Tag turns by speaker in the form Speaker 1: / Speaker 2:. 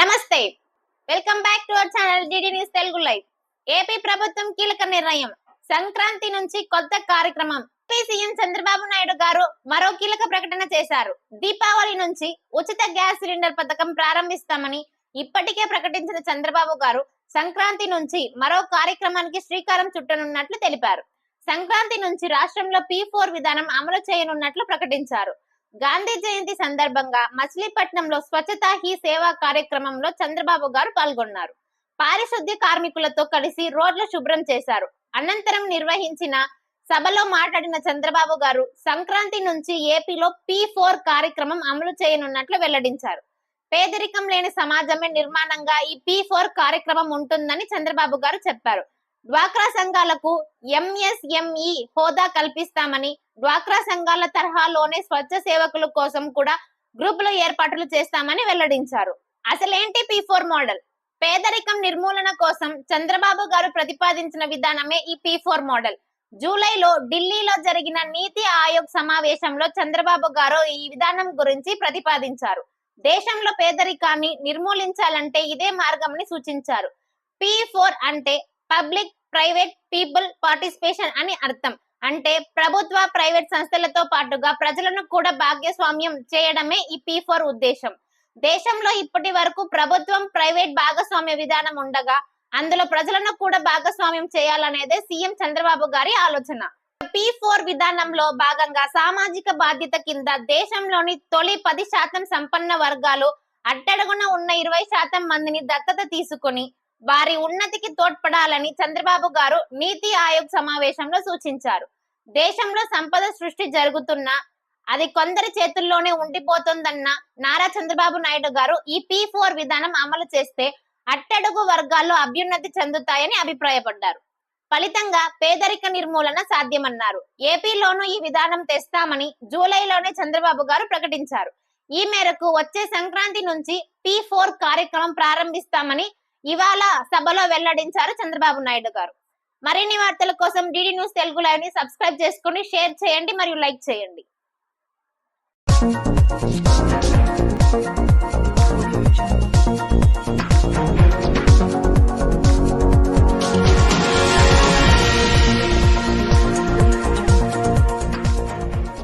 Speaker 1: నమస్తే. Welcome back to our channel DD news Telugu live AP ప్రభుత్వం కీలక నిర్ణయం. సంక్రాంతి నుంచి కొత్త కార్యక్రమం. ఏపీ సీఎం చంద్రబాబు నాయుడు గారు మరో కీలక ప్రకటన చేశారు. దీపావళి నుంచి ఉచిత గ్యాస్ సిలిండర్ పథకం ప్రారంభిస్తామని ఇప్పటికే ప్రకటించిన చంద్రబాబు గారు సంక్రాంతి నుంచి మరో కార్యక్రమానికి శ్రీకారం చుట్టనున్నట్లు తెలిపారు. సంక్రాంతి నుంచి రాష్ట్రంలో పీ ఫోర్ విధానం అమలు చేయనున్నట్లు ప్రకటించారు. గాంధీ జయంతి సందర్భంగా మచిలీపట్నంలో స్వచ్ఛతా హీ సేవా కార్యక్రమంలో చంద్రబాబు గారు పాల్గొన్నారు. పారిశుద్ధ్య కార్మికులతో కలిసి రోడ్లు శుభ్రం చేశారు. అనంతరం నిర్వహించిన సభలో మాట్లాడిన చంద్రబాబు గారు సంక్రాంతి నుంచి ఏపీలో పి ఫోర్ కార్యక్రమం అమలు చేయనున్నట్లు వెల్లడించారు. పేదరికం లేని సమాజమే నిర్మాణంగా ఈ పి ఫోర్ కార్యక్రమం ఉంటుందని చంద్రబాబు గారు చెప్పారు. డ్వాక్రా సంఘాలకు ఎంఎస్ఎంఈ హోదా కల్పిస్తామని డ్వాక్రా సంఘాల తరహాలోనే స్వచ్ఛ సేవకుల కోసం కూడా గ్రూపులు ఏర్పాట్లు చేస్తామని వెల్లడించారు. అసలేంటి పి ఫోర్ మోడల్? పేదరికం నిర్మూలన కోసం చంద్రబాబు గారు ప్రతిపాదించిన విధానమే ఈ పి ఫోర్ మోడల్. జూలైలో ఢిల్లీలో జరిగిన నీతి ఆయోగ్ సమావేశంలో చంద్రబాబు గారు ఈ విధానం గురించి ప్రతిపాదించారు. దేశంలో పేదరికాన్ని నిర్మూలించాలంటే ఇదే మార్గంని సూచించారు. పి ఫోర్ అంటే పబ్లిక్ ప్రైవేట్ పీపుల్ పార్టిసిపేషన్ అని అర్థం. అంటే ప్రభుత్వ ప్రైవేట్ సంస్థలతో పాటుగా ప్రజలను కూడా భాగస్వామ్యం చేయడమే ఈ పీ ఫోర్ ఉద్దేశం. దేశంలో ఇప్పటి వరకు ప్రభుత్వం ప్రైవేట్ భాగస్వామ్య విధానం ఉండగా అందులో ప్రజలను కూడా భాగస్వామ్యం చేయాలనేదే సీఎం చంద్రబాబు గారి ఆలోచన. పీ ఫోర్ విధానంలో భాగంగా సామాజిక బాధ్యత కింద దేశంలోని తొలి పది శాతం సంపన్న వర్గాలు అట్టడుగున ఉన్న ఇరవై శాతం మందిని దత్తత తీసుకుని వారి ఉన్నతికి తోడ్పడాలని చంద్రబాబు గారు నీతి ఆయోగ్ సమావేశంలో సూచించారు. దేశంలో సంపద సృష్టి జరుగుతున్న అది కొందరి చేతుల్లోనే ఉండిపోతుందన్న నారా చంద్రబాబు నాయుడు గారు ఈ పీ ఫోర్ విధానం అమలు చేస్తే అట్టడుగు వర్గాల్లో అభ్యున్నతి చెందుతాయని అభిప్రాయపడ్డారు. ఫలితంగా పేదరిక నిర్మూలన సాధ్యమన్నారు. ఏపీలోనూ ఈ విధానం తెస్తామని జూలైలోనే చంద్రబాబు గారు ప్రకటించారు. ఈ మేరకు వచ్చే సంక్రాంతి నుంచి పీ ఫోర్ కార్యక్రమం ప్రారంభిస్తామని ఇవాళ సభలో వెల్లడించారు చంద్రబాబు నాయుడు గారు. మరిన్ని వార్తల కోసం డిడి న్యూస్ తెలుగు లైవ్ని సబ్స్క్రైబ్ చేసుకుని షేర్ చేయండి మరియు లైక్ చేయండి.